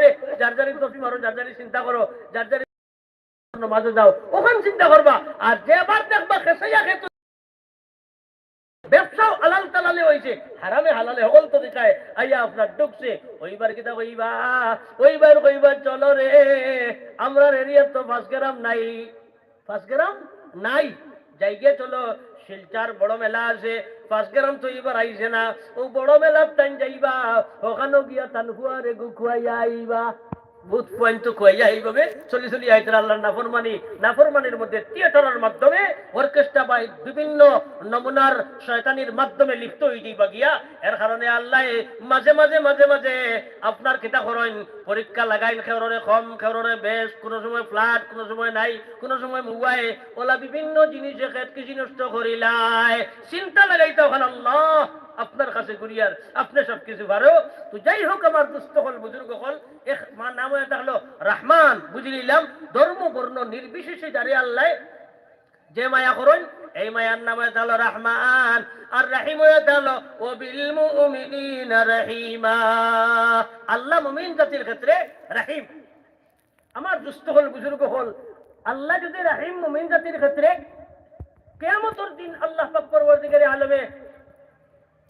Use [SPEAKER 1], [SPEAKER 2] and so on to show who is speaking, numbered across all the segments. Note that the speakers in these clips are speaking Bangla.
[SPEAKER 1] রে যার যারি তফি মারো, যার যারি চিন্তা করো, যার যারি মাঝে যাও, ওখান চিন্তা করবা। আর যেবার দেখবা খেসাইয়া খেত ব্যবসাও হালাল তালালে হয়েছে হারামে হালালে সকল তরিকায় আইয়া আপনার ঢুকছে। ওইবার কিতা কইবা? ওইবার কইবা, চলো রে আমরা এরিয়ার তো পাঁচ গ্রাম নাই। পাঁচ গ্রাম নাই, যাইগে চলো। শিলচার বড় মেলা আছে পাঁচ গ্রাম তো এবার আইছে না। ও বড় মেলার টাইম যাইবা, ওখানেও গিয়া তান খুয়ারে গু আইবা। পয়েন্ট চলি চলি আইতে আল্লাহ নাফরমানি। নাফরমানির মধ্যে থিয়েটারের মাধ্যমে অর্কেস্ট্রা বা বিভিন্ন নমুনার শয়তানির মাধ্যমে লিপ্ত হয়ে যাইবা গিয়া। এর কারণে আল্লাহ মাঝে মাঝে মাঝে মাঝে আপনার কিতা করেন পরীক্ষা লাগাইন খেররে কম খেররে বেশ, কোন সময় ফ্লাট কোন সময় নাই, কোন সময় মোবাইল, ওলা বিভিন্ন জিনিসে খেত কৃষি নষ্ট করিলাই চিন্তা লাগাইতে ওখানে আল্লাহ আপনার কাছে গুরিয়ার আপনি সব কিছু পারো। তো যাই হোক, আমার দুস্থ হল, বুজুর্গ হল এক মা নাম হয়ে থাকল রহমান, বুঝি নিলাম নির্বিশেষে যারে আল্লাহ, যে মায়া করেন এই মায়ার নাম হয়ে থাকল রহমান, আর রাহিম হয়ে থাকল ও বিল মুমিনিনা রহিমা। আল্লাহ মুমিন জাতির ক্ষেত্রে রাহিম। আমার দুস্থ হল, বুজুর্গ হল, আল্লাহ যদি রাহিম মুমিন জাতির ক্ষেত্রে কেয়ামতর দিন আল্লাহ পরবর্তীকারী আলমে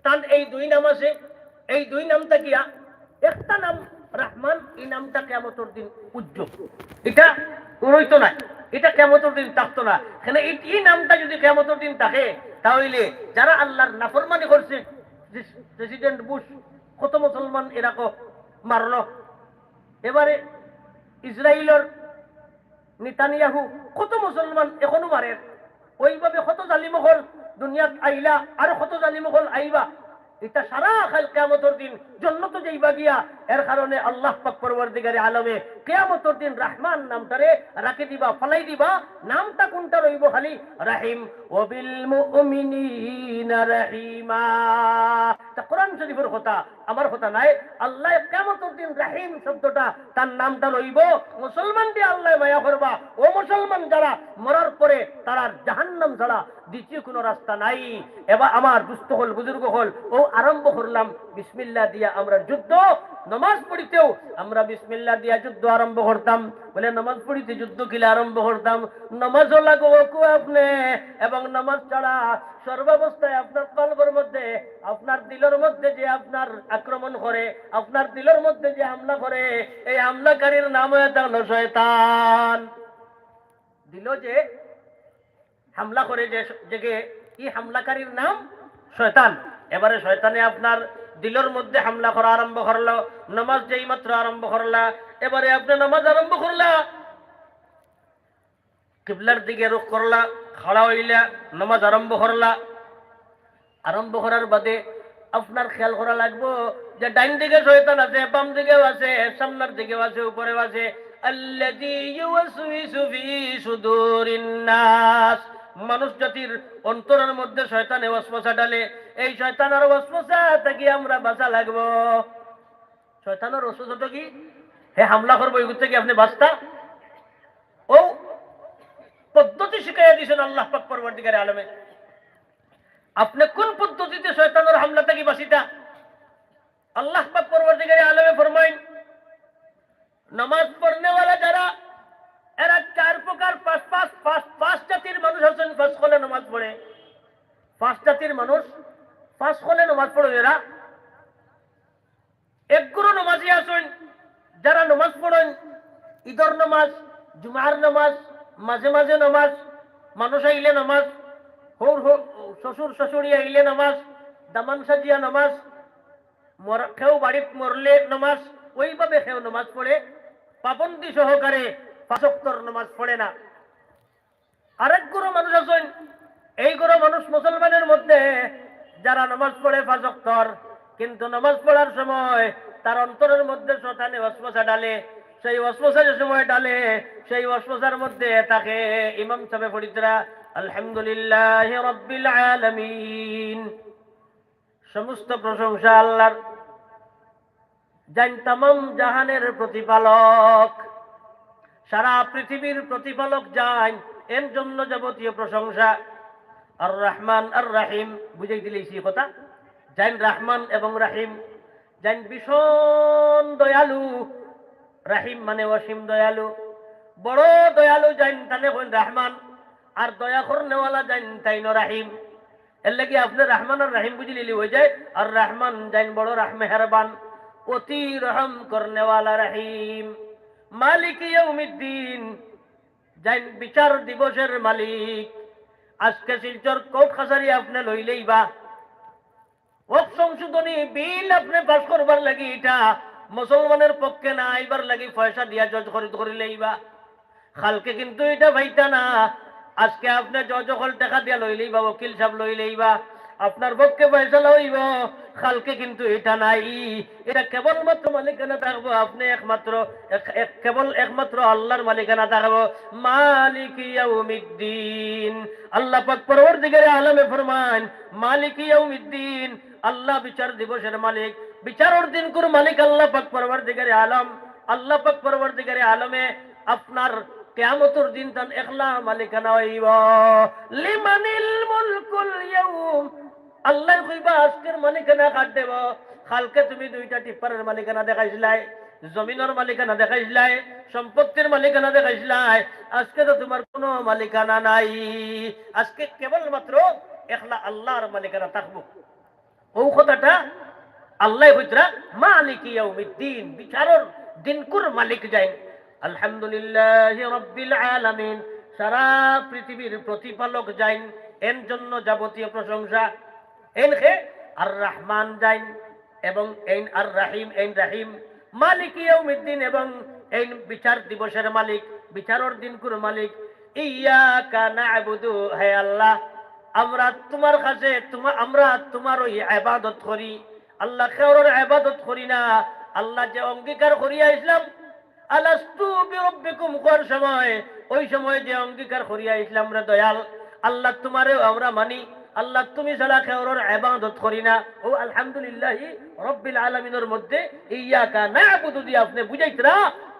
[SPEAKER 1] তার এই দুই নাম আছে। এই দুই নামটা কিয়া একটা নাম রহমান, এই নামটা কেমতর দিন উজ্জ্বল। এটা রইতো না এটা কেমতর দিন থাকতো না। এখানে এই নামটা যদি কেমতর দিন থাকে, তাহলে যারা আল্লাহর নাফরমানি করছে প্রেসিডেন্ট বুশ কত মুসলমান এরকম মারলো। এবারে ইসরায়েলের নিতানিয়াহু কত মুসলমান এখনও মারে। ওইভাবে কত জালিমহল দুনিয়াত আইলা, আর কত জালিমহল আইবা। এটা সারা খাল কেয়ামতর দিন, জন্নত যাইবা গিয়া এর কারণে আল্লাহ পরবর্তীকারে আলমে কেয়ামতর দিন রহমান নামটারে রাখে দিবা, ফলাই দিবা। নামটা কোনটা রইব খালি? রাহিম। ওবিল কোরআন শরীফের কথা, আমার কথা নাই। আল্লাহ দিন রাহিম শব্দটা, তার নামটা রইব। মুসলমান দিয়ে আল্লাহ মায়া করবা। ও মুসলমান যারা মরার পরে তারা জাহান্নাম ছাড়া দ্বিতীয় কোনো রাস্তা নাই। এবার আমার দুস্থ হল, বুজুর্গ হল, ও আরম্ভ করলাম। বিসমিল্লা দিয়া আমরা যুদ্ধ। নমাজ পড়িতেও আমরা বিসমিল্লা দিয়া যুদ্ধ আরম্ভ করতাম। বলে নমাজ পড়িতে যুদ্ধ কিলে আরম্ভ করতাম। নমাজও লাগো কু আপনি? এবং নমাজ ছাড়া সর্বাবস্থায় আপনার কলবের মধ্যে, আপনার দিলের মধ্যে যে আপনার আক্রমণ করে, আপনার দিলের মধ্যে যে হামলা করে, এই হামলাকারীর নাম হয়ে থাকল শয়তান। দিল যে হামলা করে যে জেগে ই হামলাকারীর নাম শয়তান। এবারে শয়তানে আপনার দিলের মধ্যে হামলা করা আরম্ভ করল, নামাজ যেই মাত্র আরম্ভ করলা, এবারে আপনি নামাজ আরম্ভ করলা। কিবলার দিকে রুখ করলা, খাড়া হইলা, নামাজ আরম্ভ করলা। আরম্ভ করার বাদে আপনার খেয়াল করা লাগবো যে ডাইন দিকে শয়তান আছে, বাম দিকেও আছে, সামনের দিকেও আছে, উপরেও আছে। আল্লাযী ইউওয়াসউইসু ফি সুদুরিন নাস। মানুষ জাতির অন্তরের মধ্যে শয়তানে ওয়াসওয়াসা ডালে, এই শয়তানের ওয়াসওয়াসা থেকে আমরা বাঁচা লাগবো। শয়তানের ওয়াসওয়াসা কি? হে হামলা করব এগুলো থেকে আপনি বাঁচতা? ও পদ্ধতি শিখাইয়া দিয়েছেন আল্লাহ পাক পরবর্তীকারে আলমে। আপনি কোন পদ্ধতিতে শয়তানের হামলা থেকে বাঁচিতা? আল্লাহ পাক পরবর্তীকারে আলমে ফরমাইন, নামাজ পড়নেওয়ালা যারা এরা চার প্রকার, পাঁচ পাঁচ পাঁচ পাঁচ জাতির মানুষ আছেন পাঁচ কলে নামাজ পড়ে। পাঁচ জাতির মানুষ পাঁচ কলে নামাজ পড়ে এরা। একগুরু নামাজি আসেন, যারা নামাজ পড়েন, ঈদর নামাজ, জুমার নামাজ, মাঝে মাঝে নামাজ, মানুষ আইলে নামাজ, হৌর শ্বশুর শাশুড়ি আইলে নামাজ, দামান সাজিয়া নামাজ খেও বাড়িত মরলে নামাজ, ওইভাবে খেও নামাজ পড়ে। পাবন্দি সহকারে পড়ে না। আরেক গুরু মানুষ আছেন, এই গুরু মানুষ মুসলমানের মধ্যে, যারা নামাজ পড়ে পাঁচক্তর কিন্তু নামাজ পড়ার সময় তার অন্তরের মধ্যে ডালে, সেই অস্পসা সময় ডালে, সেই অস্পসার মধ্যে তাকে ইমাম সাহেব ফরিদরা আলহামদুলিল্লাহ রব্বিল আলামিন। সমস্ত প্রশংসা আল্লাহর। জান তাম জাহানের প্রতিপালক। সারা পৃথিবীর প্রতিপালক যান এর জন্য যাবতীয় প্রশংসা। আর রহমান আর রাহিম বুঝাই সেই কথা। জান রহমান এবং রাহিম জান ভীষণ দয়ালু। রাহিম মানে অসীম দয়ালু। বড় দয়ালু যাইন তানে কইন রহমান, আর দয়া করনেওয়ালা যাইন তাইন রাহিম। এর লাগি আপনি রহমান আর রাহিম বুঝি লিলি হয়ে যায়। আর রহমান যাইন বড় রাহ মেহরবান অতি রহম করনেওয়ালা রাহিম। মালিক ইয়ৌমিদ্দিন যাইন বিচার দিবসের মালিক। আজকে শিলচর কোর্ট কাছারি আপনি লইলেই বা। ওয়াক সংশোধনী বিল আপনি পাস করবার লাগি এটা মুসলমানের পক্ষে না আইবার লাগি পয়সা দিয়া জজ খরিদ করিলেই বা। খালকে কিন্তু এটা ভাইতা না। আজকে আপনি জজ হল টাকা দিয়া লইলেই বা ওকিল সাহেব লইলেই বা। আপনার পক্ষে পয়সা লইব। খালকে কিন্তু এটা নাই। এটা কেবলমাত্র মালিকানা থাকব। আপনি একমাত্র, এক- এক- কেবল একমাত্র আল্লাহর মালিকানা থাকব। মালিক ইয়াউমিদ্দিন। আল্লাহ পাক পরবর্তীকারে আলমে ফরমান, মালিক ইয়াউমিদ্দিন। আল্লাহ বিচার দিবসের মালিক, বিচারের দিন কোন মালিক আল্লাহ পাক পরবর্তীকারে আলম, আল্লাহ পাক পরবর্তীকারে আলমে আপনার কেয়ামতর দিন তান একলা মালিকানা হইব। লিমানিল মুলকুল ইয়াউম আল্লাহ কইবা, আজকের মালিকানা কাট দেব। কালকে তুমি দুইটা টিপ্পারের মালিকানা দেখাইছিলাই, জমিনের মালিকানা দেখাইছিলাই, সম্পত্তির মালিকানা দেখাইছিলাই। আজকে তো তোমার কোনো মালিকানা নাই। আজকে কেবলমাত্র একলা আল্লাহর মালিকানা থাকব। ও কথাটা আল্লাহ হইতরা মালিক ইয়াউমিদ্দিন বিচারর দিনকুর মালিক যাই আলহামদুলিল্লাহ রব্বিল আলামিন সারা পৃথিবীর প্রতিপালক যাইন। এর জন্য যাবতীয় প্রশংসা এন খে আর রহমান যাইন এবং এইন আর রাহিম এইন রাহিম, মালিক ইয়াউমিদ্দিন এবং এইন বিচার দিবসের মালিক, বিচারর দিনকুর মালিক। ইয়াকা না'বুদু, হে আল্লাহ, আমরা তোমার কাছে তোমার আমরা তোমার ওই আবাদত করি। আল্লাহ খেওরের আবাদত করি না। আল্লাহ যে অঙ্গীকার করিয়া ইসলাম, আলাস্তু বিরব্বিকুম কর সময়? ওই সময় যে অঙ্গীকার করিয়া ইসলাম রে দয়াল, আল্লাহ তোমারেও আমরা মানি। আল্লাহ, তুমি ছাড়া খেওরের আবাদত করি না। ও, আলহামদুলিল্লাহ রব্বিল আলামিনের মধ্যে ইয়াকা না'বুদু দিয়ে আপনি বুঝাইতরা,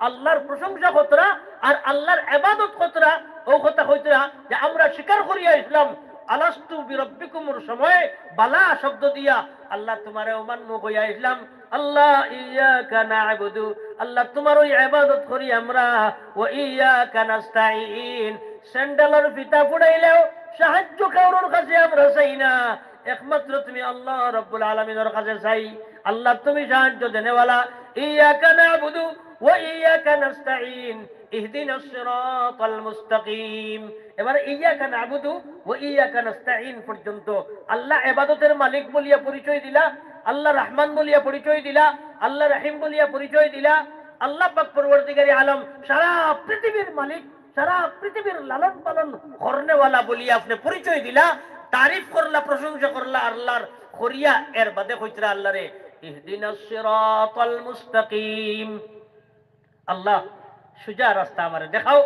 [SPEAKER 1] আল্লাহর প্রশংসা কতরা আর আল্লাহর আবাদত কতরা ও কথা কইতরা যে আমরা স্বীকার করিয়া ইসলাম আলাস্তু বিরব্বিকুমুর সময় বালা শব্দ দিয়া আল্লাহ তোমারে অমান্য কইয়া ইসলাম আল্লাহ, ইয়াকা না'বুদু, আল্লাহ তোমার ওই ইবাদত করি আমরা, ও ইয়াকা নাস্তাইন স্যান্ডেলের ফিতা ফুড়াইলেও সাহায্য কারোর কাছে আমরা চাই না। একমাত্র তুমি আল্লাহ রব্বুল আলামিনের কাছে চাই। আল্লাহ তুমি সাহায্য দেনেওয়ালা। ইয়াকা না'বুদু ওয়া ইয়াকা মালিক বলিয়া দিলা। বলিয়া দিলা। বলিয়া দিলা। আল্লাহ পাক পরবর্তীকারী আলম সারা পৃথিবীর মালিক সারা পৃথিবীর লালন পালন করনেওয়ালা বলিয়া আপনি পরিচয় দিলা, তারিফ করলা, প্রশংসা করলা, আল্লাহর করিয়া এর বাদে কইতরা আল্লাহ রে ইহদিনাস সিরাতাল মুস্তাকিম। আল্লাহ, সুজা রাস্তা আমারে দেখাও।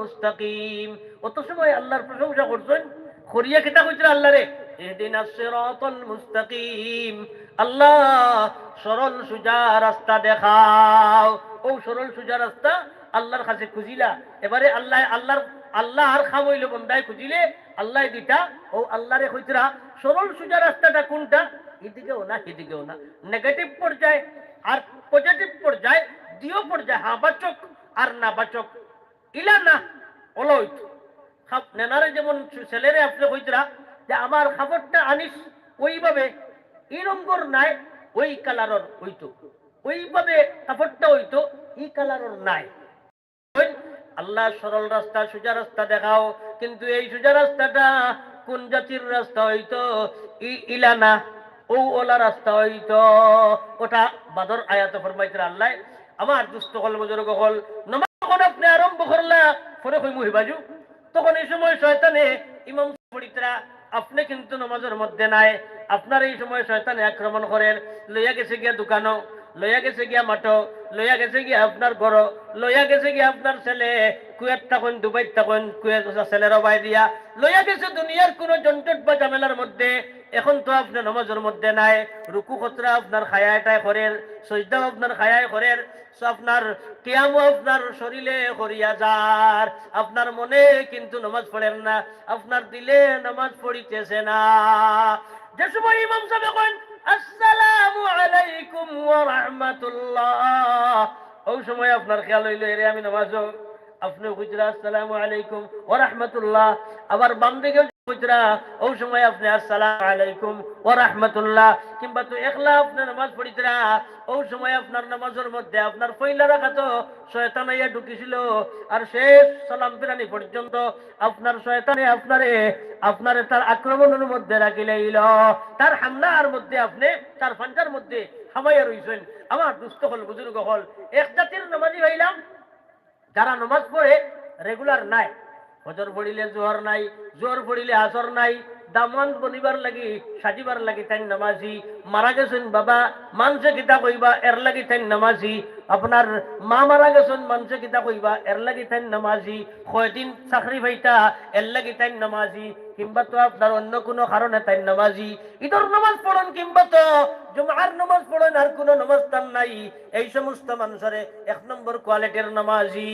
[SPEAKER 1] মুস্তাকিম। অত সময় আল্লাহর প্রশংসা করছেন, করিয়া কিতা কইতরা আল্লাহ রে ইহদিনাস সিরাতাল মুস্তাকিম। আল্লাহ, সরল সুজা রাস্তা দেখাও। ও সরল সুজা রাস্তা আল্লাহর কাছে খুঁজিলা। এবারে আল্লাহ, আল্লাহর আল্লাহ আর খাম হইল বন্দায় খুঁজিলে, আল্লাহ দিতা ও আল্লাহরে কইতরা সরল সুজা রাস্তাটা কোনটা? এদিকেও না এদিকেও না। নেগেটিভ পর্যায়ে আর পজিটিভ পর্যায়ে দিও পর্যায়ে হ্যাঁ বাচক আর না বাচক ইলা না অলইত খাপ নেনারে যেমন ছেলেরে আপনি কইতরা যে আমার খাবারটা আনিস, ওইভাবে এই রঙ্গর নাই, ওই কালারর হইতো। ওইভাবে কাপড়টা হইতো এই কালারর নাই। আল্লাহ সরল রাস্তা, সোজা রাস্তা দেখাও। কিন্তু এই সোজা রাস্তাটা কোন জাতির রাস্তা হইতো? ইলানা ও ওলা রাস্তা হইতো। ওটা বাদর আয়াত ফরমাইতে আল্লাহ। আমার দুস্থ হল বুজুর্গ হল, নমাজ যখন আপনি আরম্ভ করলা পরে কই মুহিবাজু তখন এই সময় শয়তানে ইমাম পড়িতরা আপনি কিন্তু নমাজের মধ্যে নাই। আপনার এই সময় শয়তানে আক্রমণ করেন, লইয়া গেছে গিয়া দোকানো লইয়া গেছে গিয়া মাঠো, লইয়া গেছে গিয়া আপনার ঘর, লইয়া গেছে গিয়া আপনার ছেলে, কুয়েত তখন দুবাই তখন কুয়েত ছেলের বাই দিয়া। লইয়া গেছে দুনিয়ার কোন জঞ্জট বা ঝামেলার মধ্যে, এখন তো আপনার নমাজের মধ্যে নাই, রুকু খতরা আপনার খায়াটাই করেন সজদাও আপনার খায়াই করেন আপনার কিয়ামও আপনার শরীরে করিয়া যার। আপনার মনে কিন্তু নমাজ পড়েন না, আপনার দিলে নমাজ পড়িতেছে না। যে সময় ইমাম সাহেব আসসালামু আলাইকুম ওয়া রাহমাতুল্লাহ। ওই সময় আপনার খেয়াল হইল এরে আমি নামাজ আপনি হুজরা আসসালামু আলাইকুম ওয়া রাহমাতুল্লাহ। আবার বাম দিকে আপনার মধ্যে তার আক্রমণের মধ্যে রাখিলাইল তার হামলার মধ্যে আপনি, তার ফাঞ্জার মধ্যে হামাইয়া রইছেন। আমার দুস্থ হল, বুজুর্গ হল, এক জাতির নামাজি হইলাম, যারা নমাজ পড়ে, রেগুলার নাই। হজর পড়িলে জোহর নাই, জোহর পড়িলে আসর নাই, দামন বনিবার লাগি সাজিবার লাগি তাই নামাজি, মারা গেছেন বাবা মানসে কিতা কইবা, এর লাগি তাই নামাজি আপনার মা মারা গেছেন মানসে কিতা কইবা? এর লাগি তাই নামাজি, কয়দিন চাকরি পাইতা, এর লাগি তাই নামাজি, কিংবা তো আপনার অন্য কোনো কারণে তাই নামাজি। ঈদর নামাজ পড়েন কিংবা তো জুমার নামাজ পড়েন আর কোনো নামাজ তার নাই। এই সমস্ত মানুষের এক নম্বর কোয়ালিটির নামাজি,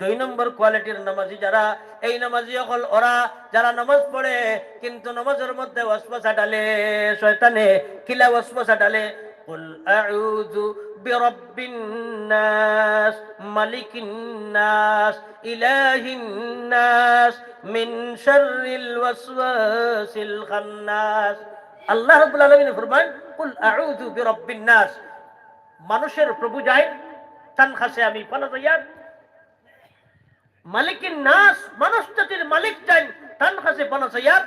[SPEAKER 1] দুই নম্বর কোয়ালিটির নামাজি যারা, এই নামাজি অকল ওরা যারা নামাজ পড়ে, কিন্তু নামাজের মধ্যে ওয়াসওয়াসা ডালে শয়তানে কিলা ওয়াসওয়াসা ডালে قل أعوذ برب الناس ملك الناس إله الناس من شر الوسواس الخناس আল্লাহ রাব্বুল আলামিন ফরমান কুল আউযু বিরাব্বিন নাস মানুষের প্রভু যায় তান খাসে আমি পালা যাইয়ার মালিকিন নাস মানুষ জাতির মালিক যাই তান খাসে পালা যাইয়ার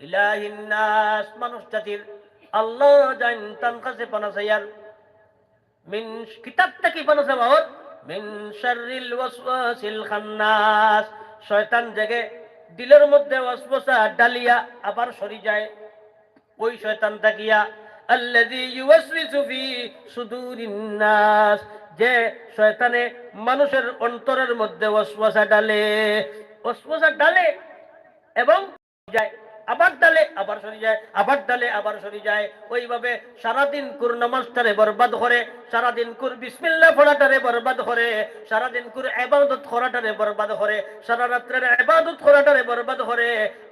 [SPEAKER 1] ইলাহিন নাস মানুষ জাতির আল্লাহ যাই তান খাসে পালা যাইয়ার মিন কিতাবটা কি পালা যাওয়ার মিন শাররিল ওয়াসওয়াসিল খান্নাস। শয়তান জেগে দিলের মধ্যে ওয়াসওয়াসা ডালিয়া আবার সরি যায়। ওই শয়তান তাকিয়া আল্লাযী ইউওয়াসওয়িসু ফি সুদুরিন নাস। যে শয়তানে মানুষের অন্তরের মধ্যে ওয়াসওয়াসা ডালে ওয়াসওয়াসা ডালে এবং যায়। আবার ডালে আবার সরি যায়, আবার ডালে আবার সরি যায়। ওইভাবে সারাদিন কুর নামাজটারে বরবাদ করে, সারাদিন কুর বিসমিল্লাহ পড়াটারে বরবাদ করে, সারাদিন কুর এবাদত করাটারে বরবাদ করে, সারা রাত্রের এবাদত করাটারে বরবাদ করে,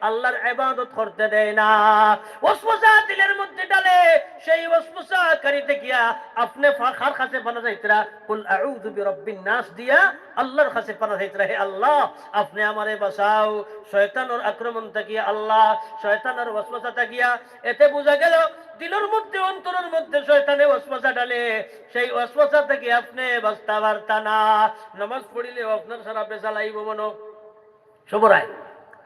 [SPEAKER 1] আল্লাহর এবাদত করতে দেয় না। ওসপসা দিলের মধ্যে ডালে, সেই ওসপসা কারিতে গিয়া, আপনি খার কাছে পানা যাইতরা, কুল আউযু বিরাব্বিন নাস দিয়া আল্লাহর কাছে পানা হে আল্লাহ, আপনি আমারে বাঁচাও। শয়তানের আক্রমণ থাকিয়া আল্লাহ, শয়তানের ওসপসা থাকিয়া এতে বোঝা গেল, দিলের মধ্যে, অন্তরের মধ্যে শয়তানে ওসপসা ডালে সেই ওসপসা থেকে আপনি বাঁচতে পারতা না। নামাজ পড়িলে আপনার সারা পেশা লাইব মনো সবরায়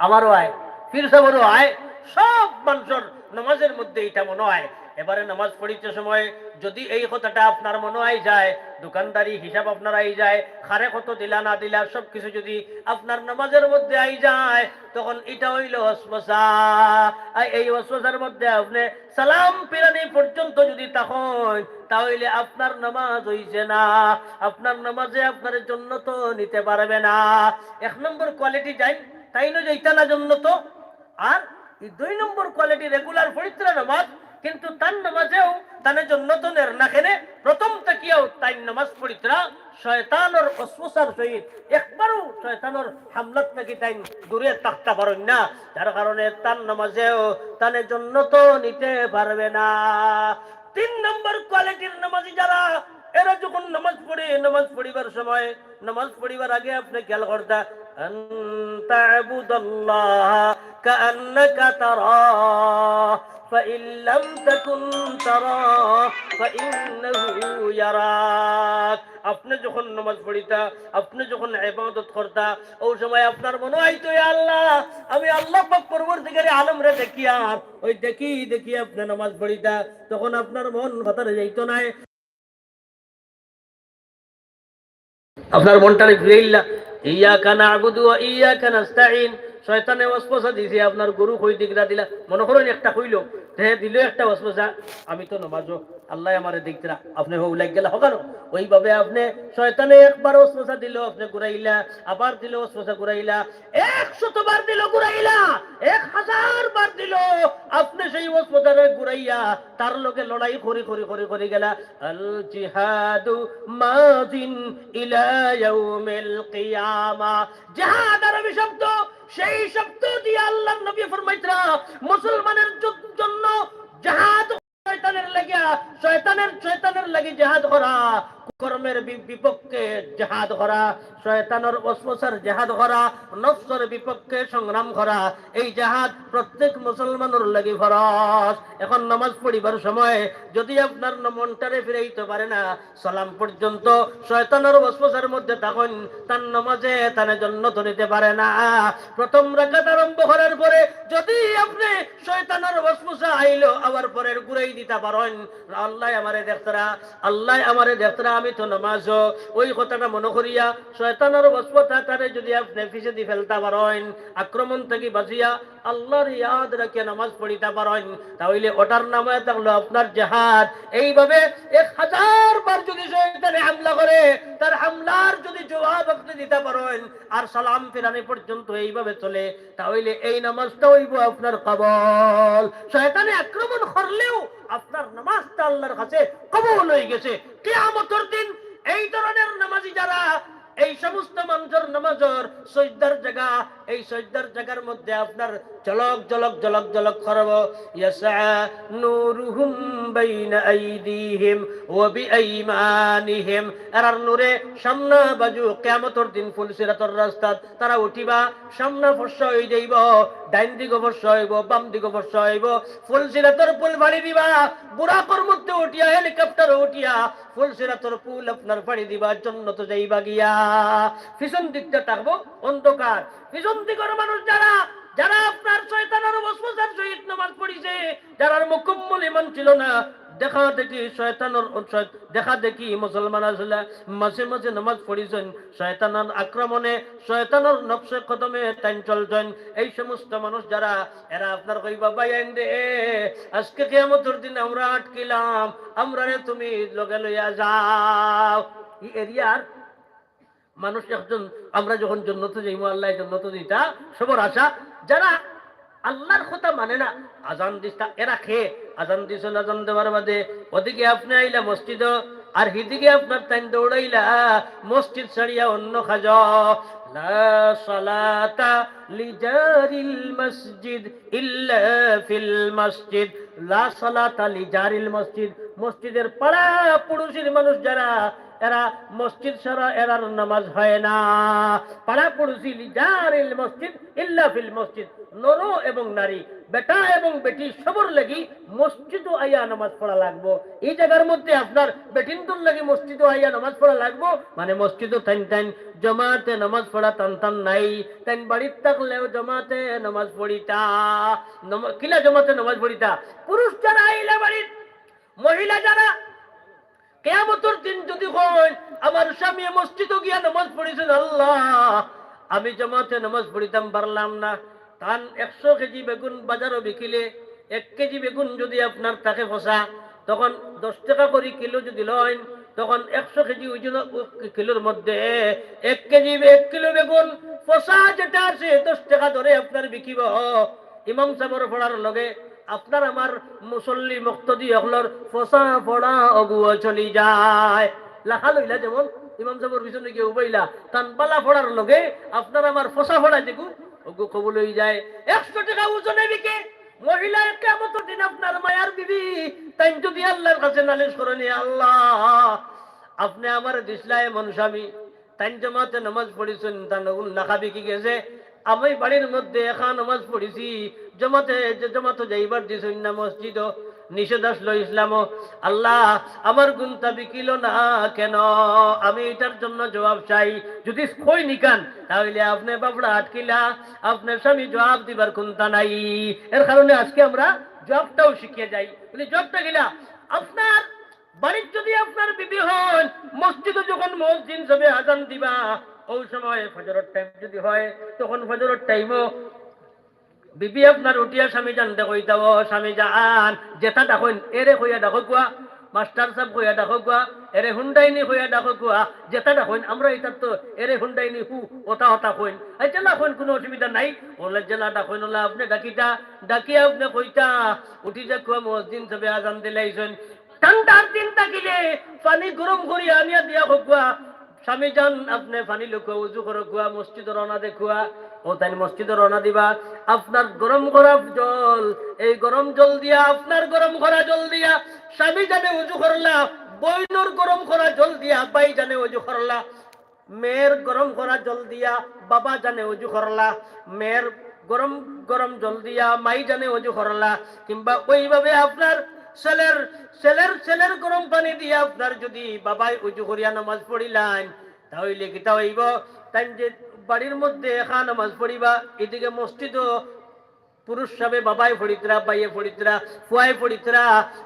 [SPEAKER 1] আমারও আয় ফির সাবরও আয়। সব মানুষের নামাজের মধ্যে এটা মনে হয়। এবারে নামাজ পড়িতে সময় যদি এই কথাটা আপনার মনে হয় যায়, দোকানদারি হিসাব আপনার আই যায়, খারে কত দিলা না দিলা সব কিছু যদি আপনার নামাজের মধ্যে আই যায়, তখন এটা হইল অস্পসা আর এই অস্পসার মধ্যে আপনি সালাম পিরানি পর্যন্ত যদি তখন তাহলে আপনার নামাজ হইছে না। আপনার নামাজে আপনার জন্য তো নিতে পারবে না। এক নম্বর কোয়ালিটি যাই তাই না যাইতা না জন্য তো। আর দুই নম্বর কোয়ালিটি রেগুলার পড়িত্রা নামাজ কিন্তু তার নামাজেও তানে জন্য তো নের না খেলে প্রথম তাকিয়াও তাই নামাজ পড়িত্রা শয়তানোর অস্পসার সহিত একবারও শয়তানোর হামলাত নাকি তাই দূরে থাকতে পারেন না যার কারণে তার নামাজেও তানে জন্য তো নিতে পারবে না তিন নম্বর কোয়ালিটির নামাজি যারা এরা যখন নামাজ পড়ে নামাজ পড়িবার সময় নামাজ পড়িবার আগে আপনি খেয়াল করতা أن تعبد الله كأنك تراه فإن لم تكن تراه فإنه يراك আপনি যখন নমাজ পড়িতা, আপনি যখন এবাদত করতা, ওই সময় আপনার মনে হয় "এ আল্লাহ, আমি আল্লাহ পাক পরবর্তীকারে আলম রে দেখিয়া ওই দেখি দেখি আপনি নামাজ পড়িতা, তখন আপনার মন ভাতারে যাইতো নাই আপনার মনটারে ফিরে ইয়া কানা আবুদু ইয়া কানা নাস্তাইন শয়তানে ওয়াসওয়াসা দিছে, আপনার গরু কই দিকরা দিলা, মনে করেন একটা কইলো তে দিল একটা ওয়াসওয়াসা, আমি তো নমাজো আল্লাহ আমারে দেখতরা আপনি হউ লাগ গেল, হকানো, ওইভাবে আপনি শয়তানে একবার ওয়াসওয়াসা দিল, আপনি ঘুরাইলা, আবার দিল ওয়াসওয়াসা ঘুরাইলা একশত বার দিল ঘুরাইলা, এক হাজার বার দিল, আপনি সেই ওয়াসওয়াসারে ঘুরাইয়া, তার লগে লড়াই করি করি করি করি গেলা, আল জিহাদু মাদিন ইলা ইয়াউমিল কিয়ামা, জিহাদ আরবি শব্দ সেই শব্দ দিয়ে আল্লাহ নবী ফরমাইতরা মুসলমানের জন্য জাহাদ শয়তানের লাগিয়া, শয়তানের শয়তানের লাগি জেহাদ করা কর্মের বিপক্ষে জেহাদ করা, শয়তানের অসমসার জেহাদ করা, নফসের বিপক্ষে সংগ্রাম করা, এই জেহাদ প্রত্যেক মুসলমানের লাগি ফরজ। এখন নামাজ পড়িবার সময় যদি আপনার মনটারে ফিরাইতে পারে না, সালাম পর্যন্ত শয়তানের অসমসার মধ্যে তখন তার নামাজে তার জন্য নিতে পারে না। প্রথম রাকাত আরম্ভ করার পরে যদি আপনি শয়তানের অসমসা আইলো, আবার পরে ঘুরাই দিতে পারেন আল্লাহ আমারে দেখতারা, আল্লাহ আমারে দেখতারা, আমি তো নমাজ ওই কথাটা মনে করিয়া শয়তানের বসবতা তারে যদি আপনি ফিসে দি ফেলতে পারেন, আক্রমণ থেকে বাঁচিয়া আল্লাহর ইয়াদ রেখে নামাজ পড়িতে পারেন, তাহলে ওটার নামে থাকল আপনার জেহাদ। এইভাবে এক হাজার বার যদি শয়তানে হামলা করে, তার হামলার যদি জবাব আপনি দিতে পারেন, আর সালাম ফেরানি পর্যন্ত এইভাবে চলে, তাহলে এই নামাজটা হইব আপনার কবল। শয়তানে আক্রমণ করলেও আপনার নামাজটা আল্লাহর কাছে কবল হয়ে গেছে। কেয়ামতের দিন এই ধরনের নামাজি যারা, এই সমস্ত মানুষের নামাজর সৈদার জায়গা এই সৈদার জায়গার মধ্যে আপনার জলক জলক জলক জলক করব। ইয়াসা বাইনা আইদিহিম ওয়া বিআইমানিহিম। এরার নূরে সামনা বাজু কিয়ামতের দিন ফুলসিরাতর রাস্তা। তারা উঠিবা, সামনা ফর্সা হয়ে যাইব, ডাইন দিকে ফর্সা হইব, বাম দিকে ফর্সা হইব। ফুলসিরাতর পুল বাড়ি দিবা, বুড়াকর মধ্যে উঠিয়া, হেলিকপ্টার উঠিয়া ফুলসিরাতর পুল আপনার বাড়ি দিবার জন্য যাইবা গিয়া। পিছন দিকটা থাকব অন্ধকার। পিছন দিকের মানুষ যারা যারা আপনার শয়তানের বসবসার সহিত নামাজ পড়িছে যারা মুকম্মল ইমান ছিল না, দেখা দেখি শয়তানের দেখা দেখি মুসলমান আসলে মাঝে মাঝে নামাজ পড়িছেন, শয়তানের আক্রমণে, শয়তানের নকশে কদমে টাইম চলছেন। এই সমস্ত মানুষ যারা, এরা আপনার কইবা, ভাই আইন দে আজকে কেমতের দিন আমরা আটকিলাম আমরা তুমি লগে লইয়া যাও। এরিয়ার মানুষ একজন, আমরা যখন জন্নত যাইব আল্লাহ জন্নত দিতা সবর আশা। যারা আল্লাহর কথা মানে না, আজান দিস্তা এরা খেয়ে আজান দিছিল আজান দেওয়ার বাদে ওদিকে আপনি আইলা মসজিদ, আর হিদিকে আপনার টাইম দৌড়াইলা, মসজিদ ছাড়িয়া অন্য খাজ। লিজারিল মসজিদ ফিল মসজিদ। লিজারিল মসজিদ। মসজিদের পাড়া পড়োশির মানুষ যারা এরা মসজিদ ছাড়া এরার নামাজ হয় না। পাড়া পড়োশি লিজারিল মসজিদ ইল্লা ফিল মসজিদ, নর এবং নারী, বেটা এবং বেটি, সবর লাগি মসজিদ আইয়া নামাজ পড়া লাগবো। এই জায়গার মধ্যে আপনার বেটিন্দর লাগি মসজিদ আইয়া নামাজ পড়া লাগবো? মানে মসজিদ টাইন টাইন জমাতে নামাজ পড়া টান টান নাই। টাইন বাড়ির থাকলেও জমাতে নামাজ পড়িতা। কিলা জমাতে নামাজ পড়িতা? পুরুষ যারা আইলা বাড়ির, মহিলা যারা কেয়ামতের দিন যদি হয়, আমার স্বামী মসজিদে গিয়া নামাজ পড়েছেন, আল্লাহ। আমি জমাতে নামাজ পড়িতাম, পারলাম না। তান একশো কেজি বেগুন বাজারও বিকিলে, এক কেজি বেগুন যদি আপনার তাকে ফসা তখন দশ টাকা করে কিলো যদি লয়, তখন একশো কেজি ওজন কিলোর মধ্যে এক কেজি এক কিলো বেগুন ফসা যেটা আছে, দশ টাকা ধরে আপনার বিকিব। ইমাম সাবর পড়ার লগে আপনার আমার মুসল্লি মুক্তদি হকলর ফসা পড়া অগুয়া চলি যায়। লাখা লইলা যেমন ইমাম সাহেবের পিছনে গিয়ে উবাইলা তানপালা পড়ার লগে আপনার আমার ফসা পড়া দেখু, অগু কবুল হয়ে যায়। একশো টাকা ওজনে বিকে মহিলা কেমন দিন আপনার মায়ার বিবি, তাই যদি আল্লাহর কাছে নালিশ করেনি আল্লাহ। আপনি আমার দিসলায় এমন স্বামী, তাই জমাতে নামাজ পড়েছেন তার নাখা বিকি গেছে। আমি বাড়ির মধ্যে একা নামাজ পড়েছি জমাতে যাইবার দিছেন না মসজিদ নিষেধ আসলো ইসলাম আল্লাহ আমার গুণটা বিকিল না কেন? আমি এটার জন্য জবাব চাই। যদি কই নিকান, তাহলে আপনি বাবড়া আটকিলা, আপনার স্বামী জবাব দিবার কোনটা নাই। এর কারণে আজকে আমরা জবটাও শিখিয়ে যাই। বলি, জবটা গিলা, আপনার বাড়ির যদি আপনার বিবি হন, মসজিদে যখন মসজিদ সবে আজান দিবা, ওই সময় ফজরের টাইম যদি হয়, তখন ফজরের টাইমও বিবি আপনার উঠিয়া স্বামী জানতে কইতাব স্বামী যান জেঠা ডাকইন, এরে কইয়া ডাকো কোয়া মাস্টার সাহেব কইয়া ডাকো কোয়া এরে হুন্ডাইনি কইয়া ডাকো কোয়া জেঠা ডাকইন, আমরা এটার তো এরে হুন্ডাইনি হু, ওটা হতা কইন। এই জেলা কইন, কোনো অসুবিধা নাই। ওলা জেলা ডাকইন, ওলা আপনি ডাকিটা ডাকিয়া আপনি কইতা, উঠি যা কোয়া মসজিদ সবে আজান দিলে দিলাইছেন ঠান্ডার দিন থাকিলে পানি গরম করিয়া আনিয়া দিয়া হোক স্বামী যান আপনি পানি লুকুয়া উজু করো কুয়া মসজিদ রওনা দেখুয়া ও তাই মসজিদে রওনা দিবা। আপনার গরম করা জল, এই গরম জল দিয়া, আপনার গরম করা জল দিয়া, স্বামী জানে উজু করলা, বইনর গরম করা জল দিয়া বাই জানে উজু করলা, মেয়ের গরম করা জল দিয়া, বাবা জানে উজু করলা, মেয়ের গরম গরম জল দিয়া, মাই জানে উজু করলা, কিংবা ওইভাবে আপনার ছেলের ছেলের ছেলের গরম পানি দিয়া আপনার যদি বাবাই উজু করিয়া নামাজ পড়িলেন, তাহলে কিতা হইব? তাই যে বাড়ির মধ্যে একা নামাজ পড়িবা এদিকে মসজিদও পুরুষ সাবে বাবাই ফড়িতরা বাইয়ে ফড়িতরা ফুয়াই ফড়িতরা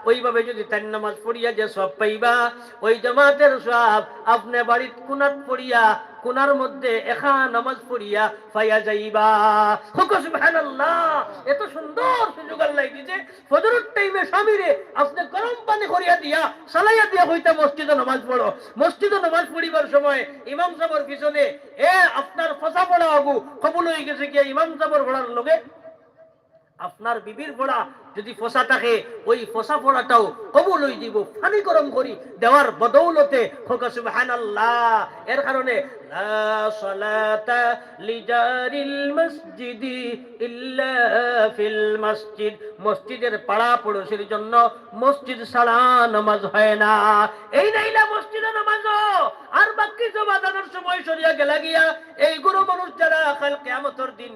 [SPEAKER 1] ওইভাবে যদি তার নামাজ পড়িয়া যে সব পাইবা, ওই জামাতের সব আপনি বাড়ির কুনাত পড়িয়া, কুনার মধ্যে একা নামাজ পড়িয়া পাইয়া যাইবা। এত সুন্দর সুযোগ আল্লাহ দিছে টাইমে স্বামীরে আপনি গরম পানি করিয়া দিয়া, সালাইয়া দিয়া হইতা মসজিদে নামাজ পড়ো। মসজিদে নামাজ পড়িবার সময় ইমাম সাহেবের পিছনে, এ, আপনার ফসা পড়া আগু, কবুল হয়ে গেছে কি? ইমাম সাহেবের পড়ার লগে আপনার বিবির পড়া যদি ফসা থাকে, ওই ফসা পড়াটাও কবুল হয়ে দিব, ফানি গরম করি, দেওয়ার বদৌলতে হোক, সুবহানাল্লাহ। এর কারণে মসজিদের পাড়া পড়োশির জন্য মসজিদ ছাড়া নামাজ হয় না। এই নাইলা মসজিদে নামাজ আর বাকি সব আদানের সময় সরিয়া গেলা গিয়া, এই গুরু মানুষ যারা কাল কেয়ামতর দিন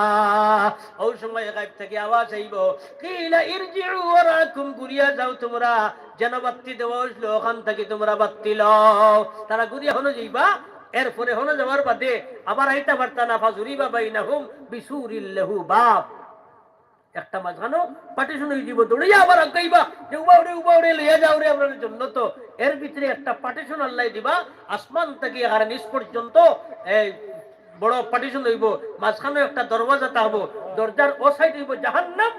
[SPEAKER 1] ওই সময় গাইব থেকে আওয়াজ আইব। কিলা ইরজিউ ওয়ারাকুম যাও তোমরা। যেন বাত্তি দেওয়া ওখান থেকে তোমরা বাত্তি লও। তারা হনো যাইবা, এরপরে হনো যাওয়ার বাদে আবার আইতা পারতা না ফাজুরি বা বাইনাহুম বিসুরিল্লাহু বাপ একটা মাঝখানো পার্টিশন যাব দৌড়িয়া আবার আগাইবা। লইয়া যাও রে আপনার জন্য তো। এর ভিতরে একটা দিবা, আসমান থেকে আর নিচ পর্যন্ত, এই বড় পার্টিশন হইব, মাঝখানে একটা দরওয়াজা তাহব দরজার ও সাইড হইব জাহান্নাম,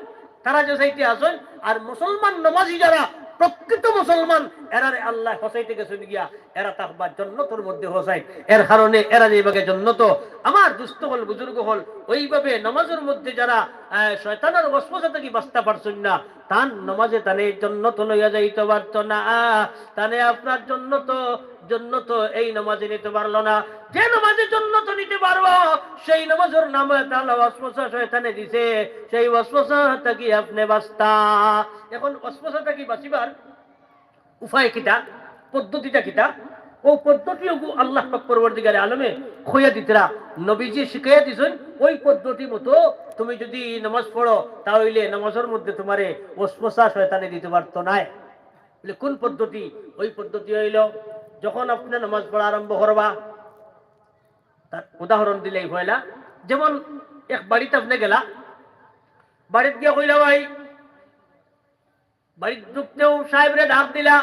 [SPEAKER 1] তারা যে সাইডে আসেন, আর মুসলমান নমাজি যারা, প্রকৃত মুসলমান এরারে আল্লাহ হসাই থেকে শুনে গিয়া, এরা জন্নতর মধ্যে এর কারণে এরা যেভাবে জন্নত, আমার দুস্থ হল, বুজুর্গ হল, ওইভাবে মধ্যে যারা শয়তানের বসবসা থেকে বাঁচতে পারছেন না নমাজে তানে জন্নত লইয়া যাইতে না। তানে আপনার এই নামাজে নিতে পারল না। যে নামাজে তো নিতে পারব, সেই নামাজের নামে তাহলে অস্পসা শয়তানে দিছে। সেই অস্পসা থাকি আপনি বাস্তা এখন অস্পসা থাকি বাঁচিবার উপায় কিটা, পদ্ধতিটা কিটা, ও পদ্ধতি আল্লাহ পাক পরবর্তীকারে আলমে খোয়া দিতরা নবীজি শিখাইয়া দিছেন, ওই পদ্ধতি মতো তুমি যদি নামাজ পড়ো, তাহলে নামাজের মধ্যে তোমারে ওসপসা শয়তানে দিতে পারতো নাই কোন পদ্ধতি? ওই পদ্ধতি হইল, যখন আপনি নামাজ পড়া আরম্ভ করবা, তার উদাহরণ দিলেই হইলা। যেমন, এক বাড়িতে আপনি গেলা, বাড়িতে গিয়ে কইলা, ভাই বাড়ির ঢুকতেও সাহেবরে ডাক দিলা।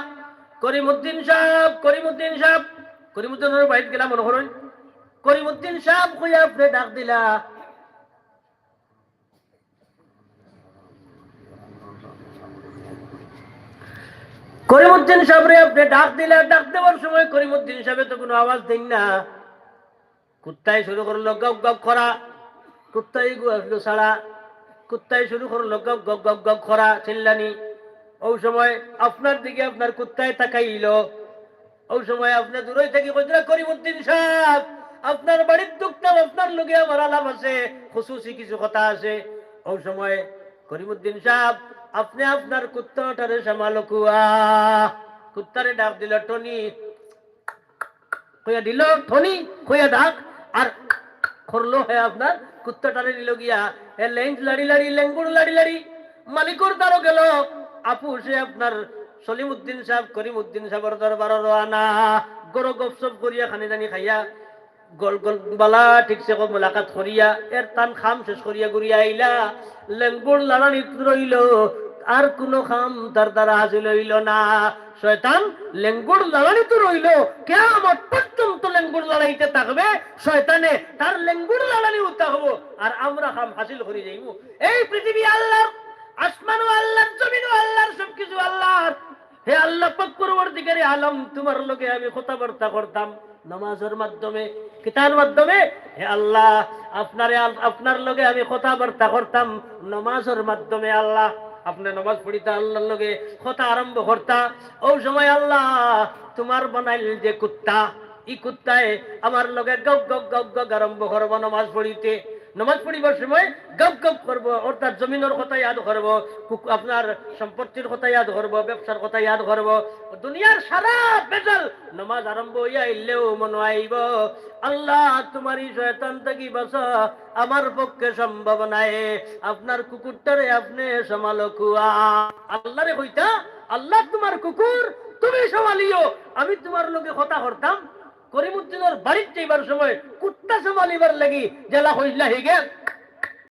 [SPEAKER 1] করিমুদ্দিন সাহেব করিমুদ্দিন সাহেব। করিমুদ্দিনের বাড়িতে গেলা মনে করেন করিমুদ্দিন সাহেব কইয়া ডাক দিলা। করিমুদ্দিন সাহেবরে আপনি ডাক দিলে। ডাক দেওয়ার সময় করিমুদ্দিন সাহেব তো কোনো আওয়াজ দেন না। কুত্তায় শুরু করল, গপ গপ করা কুত্তাই আসলো ছাড়া কুত্তায় শুরু করল, গপ গপ গপ গপ করা চিল্লানি। ওই সময় আপনার দিকে আপনার কুত্তায় তাকাইল। ওই সময় আপনার দূরই থেকে কইরা করিমুদ্দিন সাহেব। আপনার বাড়ির দুঃখটা আপনার লোকে আমার আলাপ আছে, খুশুসি কিছু কথা আছে। ওই সময় করিমুদ্দিন সাহেব, আপনি আপনার কুত্তাটারে সামালো কুত্তারে ডাক দিল, টনি। কইয়া দিল, টনি, কইয়া ডাক। আর করল হে আপনার কুত্তাটারে দিল গিয়া। এ লেঞ্চ লাড়ি লাড়ি, লেঙ্গুড় লাড়ি লাড়ি। মালিকর দ্বারও গেল। আপু, সে আপনার সলিমুদ্দিন সাহেব, করিমুদ্দিন সাহেবের দরবার রানা গরো গপসপ করিয়া খানি দানি খাইয়া গল গল বালা ঠিকছে কো মোলাকাত করিয়া, এর তান খাম শেষ করিয়া ঘুরিয়া আইলা। লেঙ্গুর লাড়ানি রইল, আর কোনো খাম তার দ্বারা হাসিল হইল না। শয়তান লেঙ্গুর লড়াই তো রইল কেমন পর্যন্ত লেঙ্গুর লড়াইতে থাকবে। শয়তানে তার লেঙ্গুর লড়াই থাকব, আর আমরা খাম হাসিল করে যাইব। এই পৃথিবী আল্লাহর আসমান আল্লাহর জমিন আল্লাহর, সবকিছু আল্লাহর। হে আল্লাহ পাক আলম, তোমার লোকে আমি কথাবার্তা করতাম নামাজের মাধ্যমে কিতার মাধ্যমে। হে আল্লাহ, আপনারে আপনার লগে আমি কথাবার্তা করতাম নামাজের মাধ্যমে, আল্লাহ। আপনি নামাজ পড়িতা আল্লাহর লগে কথা আরম্ভ করতা। ও সময় আল্লাহ, তোমার বানাইল যে কুত্তা ই কুত্তায় আমার লগে গপ গপ গপ আরম্ভ করব নামাজ পড়িতে। নামাজ পড়িবার সময় গপ গপ করব, অর্থাৎ জমিনের কথা ইয়াদ করব আপনার সম্পত্তির কথা ইয়াদ করব, ব্যবসার কথা ইয়াদ করব। দুনিয়ার সারা বেজাল নামাজ আরম্ভ হইয়া মনে আইব। আল্লাহ, তোমারই শয়তান থাকি বাসা আমার পক্ষে সম্ভব নাই। আপনার কুকুরটারে আপনি সমালো কুয়া আল্লাহরে কইতা, আল্লাহ তোমার কুকুর, তুমি সমালিও। আমি তোমার লোকে কথা করতাম করিমুদ্দিনের বাড়ির যাইবার সময় কুত্তা সমালিবার লাগি জেলা হইলা হিগে